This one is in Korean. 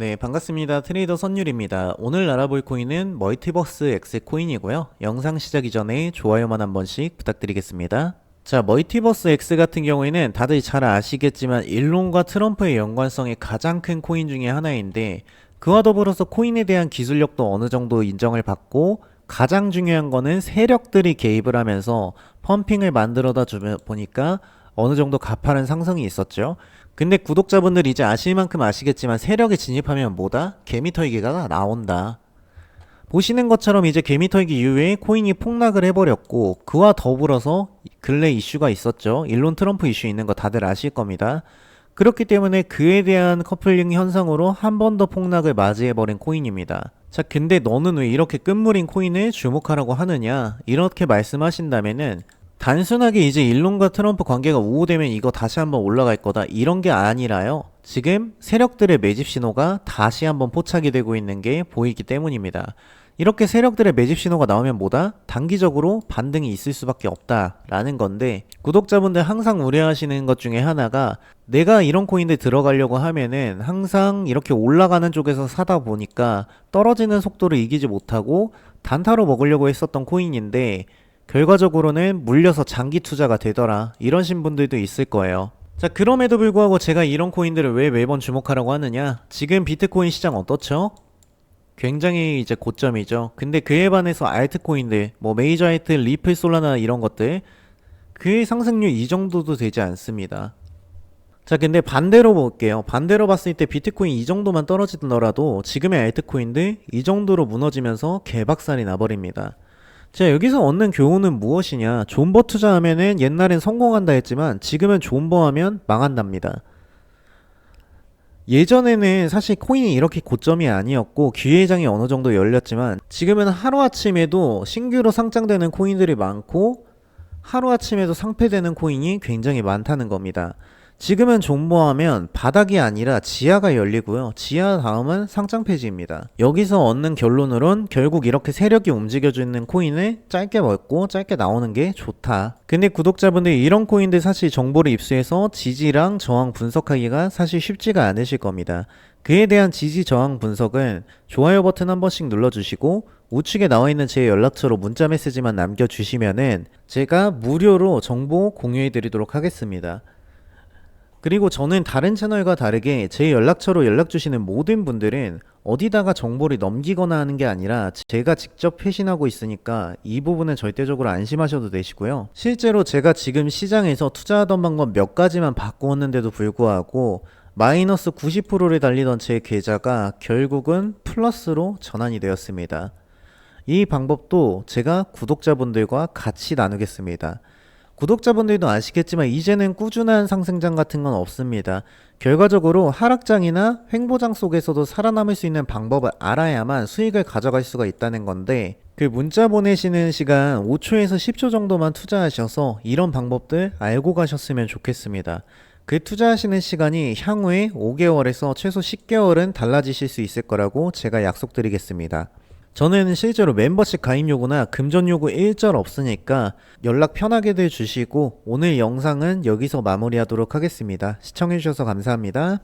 네, 반갑습니다. 트레이더 선율입니다. 오늘 알아볼 코인은 멀티버스 X 코인이고요. 영상 시작 이 전에 좋아요만 한 번씩 부탁드리겠습니다. 자, 멀티버스 X 같은 경우에는 다들 잘 아시겠지만 일론과 트럼프의 연관성이 가장 큰 코인 중에 하나인데 그와 더불어서 코인에 대한 기술력도 어느 정도 인정을 받고 가장 중요한 거는 세력들이 개입을 하면서 펌핑을 만들어다 주면 보니까 어느 정도 가파른 상승이 있었죠. 근데 구독자분들 이제 아실 만큼 아시겠지만 세력에 진입하면 뭐다? 개미털기가 나온다. 보시는 것처럼 이제 개미털기 이후에 코인이 폭락을 해버렸고 그와 더불어서 근래 이슈가 있었죠. 일론 트럼프 이슈 있는 거 다들 아실 겁니다. 그렇기 때문에 그에 대한 커플링 현상으로 한 번 더 폭락을 맞이해버린 코인입니다. 자, 근데 너는 왜 이렇게 끝물인 코인을 주목하라고 하느냐? 이렇게 말씀하신다면은 단순하게 이제 일론과 트럼프 관계가 우호되면 이거 다시 한번 올라갈 거다 이런 게 아니라요. 지금 세력들의 매집 신호가 다시 한번 포착이 되고 있는 게 보이기 때문입니다. 이렇게 세력들의 매집 신호가 나오면 뭐다? 단기적으로 반등이 있을 수밖에 없다라는 건데 구독자분들 항상 우려하시는 것 중에 하나가 내가 이런 코인들 들어가려고 하면은 항상 이렇게 올라가는 쪽에서 사다 보니까 떨어지는 속도를 이기지 못하고 단타로 먹으려고 했었던 코인인데 결과적으로는 물려서 장기 투자가 되더라. 이러신 분들도 있을 거예요. 자, 그럼에도 불구하고 제가 이런 코인들을 왜 매번 주목하라고 하느냐? 지금 비트코인 시장 어떻죠? 굉장히 이제 고점이죠. 근데 그에 반해서 알트코인들, 뭐 메이저 알트, 리플, 솔라나 이런 것들, 그의 상승률 이 정도도 되지 않습니다. 자, 근데 반대로 볼게요. 반대로 봤을 때 비트코인 이 정도만 떨어지더라도 지금의 알트코인들 이 정도로 무너지면서 개박살이 나버립니다. 자, 여기서 얻는 교훈은 무엇이냐? 존버 투자하면은 옛날엔 성공한다 했지만 지금은 존버하면 망한답니다. 예전에는 사실 코인이 이렇게 고점이 아니었고 기회장이 어느 정도 열렸지만 지금은 하루아침에도 신규로 상장되는 코인들이 많고 하루아침에도 상폐되는 코인이 굉장히 많다는 겁니다. 지금은 존버하면 바닥이 아니라 지하가 열리고요. 지하 다음은 상장 폐지입니다. 여기서 얻는 결론으론 결국 이렇게 세력이 움직여주는 코인을 짧게 먹고 짧게 나오는 게 좋다. 근데 구독자분들이 이런 코인들 사실 정보를 입수해서 지지랑 저항 분석하기가 사실 쉽지가 않으실 겁니다. 그에 대한 지지 저항 분석은 좋아요 버튼 한 번씩 눌러주시고 우측에 나와 있는 제 연락처로 문자 메시지만 남겨주시면은 제가 무료로 정보 공유해 드리도록 하겠습니다. 그리고 저는 다른 채널과 다르게 제 연락처로 연락 주시는 모든 분들은 어디다가 정보를 넘기거나 하는 게 아니라 제가 직접 회신하고 있으니까 이 부분은 절대적으로 안심하셔도 되시고요. 실제로 제가 지금 시장에서 투자하던 방법 몇 가지만 바꾸었는데도 불구하고 마이너스 90%를 달리던 제 계좌가 결국은 플러스로 전환이 되었습니다. 이 방법도 제가 구독자분들과 같이 나누겠습니다. 구독자분들도 아시겠지만 이제는 꾸준한 상승장 같은 건 없습니다. 결과적으로 하락장이나 횡보장 속에서도 살아남을 수 있는 방법을 알아야만 수익을 가져갈 수가 있다는 건데 그 문자 보내시는 시간 5초에서 10초 정도만 투자하셔서 이런 방법들 알고 가셨으면 좋겠습니다. 그 투자하시는 시간이 향후에 5개월에서 최소 10개월은 달라지실 수 있을 거라고 제가 약속드리겠습니다. 저는 실제로 멤버십 가입 요구나 금전 요구 일절 없으니까 연락 편하게들 주시고 오늘 영상은 여기서 마무리하도록 하겠습니다. 시청해주셔서 감사합니다.